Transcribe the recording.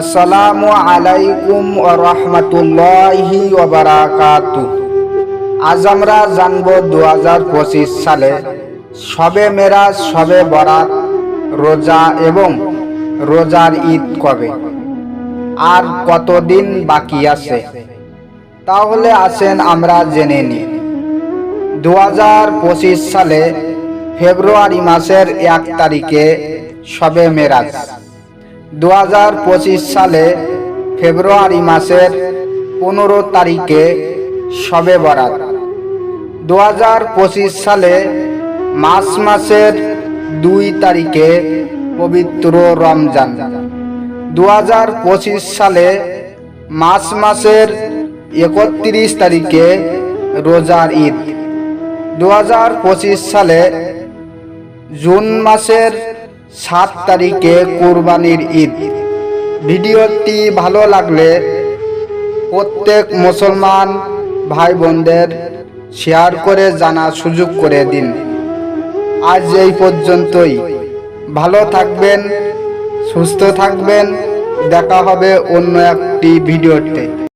আসসালামু আলাইকুম রহমতুল্লাহি আজ আমরা জানব দু হাজার পঁচিশ সালে সবে মেরাজ, সবে বরাত, রোজা এবং রোজার ঈদ কবে? আর কতদিন বাকি আছে? তাহলে আসেন আমরা জেনে নিই। দু হাজার পঁচিশ সালে ফেব্রুয়ারি মাসের এক তারিখে সবে মেরাজ। দু হাজার পঁচিশ সালে ফেব্রুয়ারি মাসের পনেরো তারিখে সবে বরাত। দু হাজার পঁচিশ সালে মার্চ মাসের দুই তারিখে পবিত্র রমজান। দু হাজার পঁচিশ সালে মার্চ মাসের একত্রিশ তারিখে রোজার ঈদ। দু হাজার পঁচিশ সালে জুন মাসের সাত তারিখে কোরবানির ঈদ। ভিডিওটি ভালো লাগলে প্রত্যেক মুসলমান ভাই বোনদের শেয়ার করে জানা সুযোগ করে দিন। আজ এই পর্যন্তই। ভালো থাকবেন, সুস্থ থাকবেন। দেখা হবে অন্য একটি ভিডিওতে।